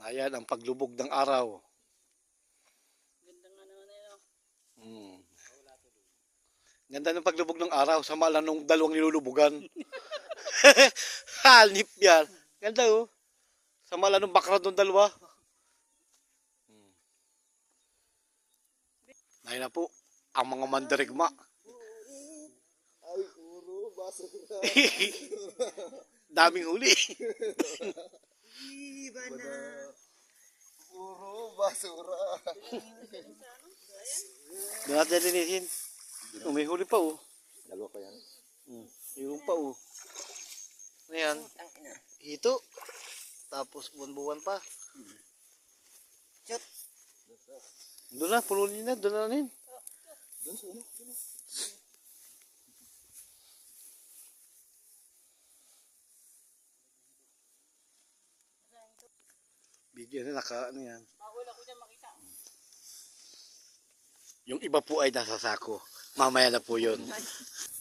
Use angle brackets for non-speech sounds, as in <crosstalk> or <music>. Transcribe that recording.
Ayan ang paglubog ng araw. Ganda nga naman eh, no? Hmm. Ganda ng paglubog ng araw. Sama lang nung dalawang nilulubugan. <laughs> Halip yan. Ganda oh. Sama lang nung background ng dalawa. Hmm. Ayun na po. Ang mga mandarigma. Ay, puro basura. <laughs> Daming huli. Iba na. Basura. Doon natin linisin. Oh, may huli pa oh. Dalawa pa yan. Hmm. Mayroon pa oh. Ano yan? Ito. Tapos buwan-buwan pa. Chat. Doon na, pununin na. Doon na rin. Doon sa ulo. Doon. Video na naka ano yan. Dyan makita. Yung iba po ay nasa sako. Mamaya na po yun. <laughs>